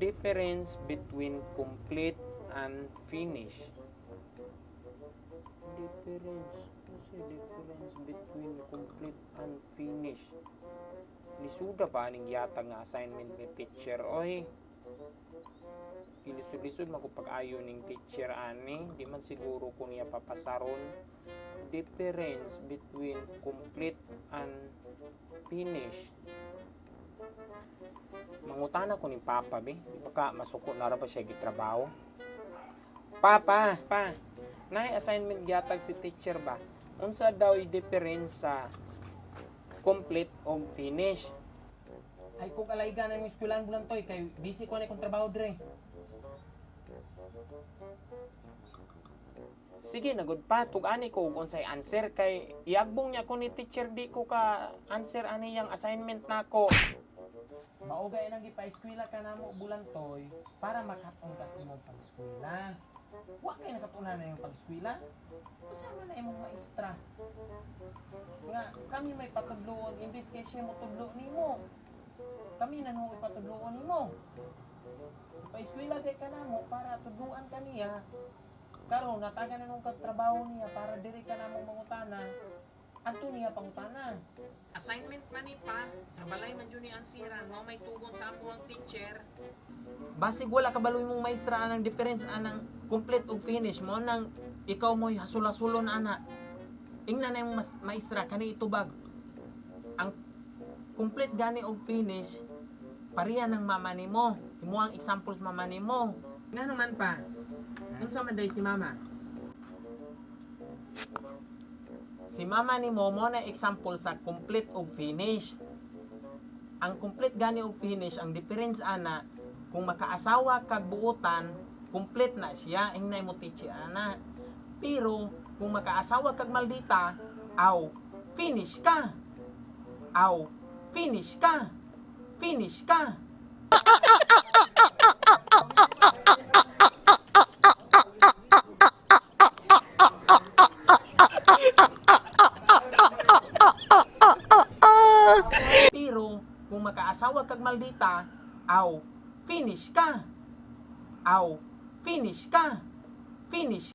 difference between complete and finish? Difference. Kasi difference between complete and finish. Lisuda ba ning yata nga assignment ni teacher? Oy, ilisod-lisod man ko pag-ayo ning teacher ani, di man siguro ko niya papasaron. Difference between complete and finish. Mangutana ko ni Papa be, di ba ka masuko na ba siya gitrabaho? Papa, pa, naay assignment gyatag si teacher ba? Unsa daw i difference sa complete o finish? Ay kung alayga na yung eskwelahan bulan toy kay busy ko na kong trabaho dire. Sige, nagod pa. Tug-ani ko kung unsay answer kay iagbong niya ko ni teacher di ko ka answer ani yang assignment nako. Maugay nang gipa-eskwela ka namo bulan toy para makatong ka sa imong pag-eskwela. Wa kay nakatunan na yung pag-eskwela. Usama na imong maestra. Nga kami may patudloon imbis kay siya mo tudlo nimo. Kami na nung ipatudloon nimo. Pa-eskwela kay ka namo para tudluan kaniya. Karon nataga na nung katrabaho niya para diri ka namong mangutana. Anto niya pangutana. Assignment man ni pa, sa balay man jud ni ansiran, mao may tugon sa amo ang teacher. Basig wala kabaloy mong maestra anang difference anang complete ug finish mo nang ikaw mo hasula-sulon ana. Ingna na yung mas- maestra kani itubag. Ang complete gani og finish pareha ng mama nimo. Imo ang examples mama nimo. Nga naman pa. Unsa man day si mama? Si mama ni mo mo na example sa complete o finish. Ang complete gani og finish ang difference ana kung makaasawa kag buotan, complete na siya ing nay mo teach ana. Pero kung makaasawa kag maldita, aw finish ka. Aw finish ka. Finish ka. Pero kung makaasawa kag maldita, aw finish ka. Aw finish ka. Finish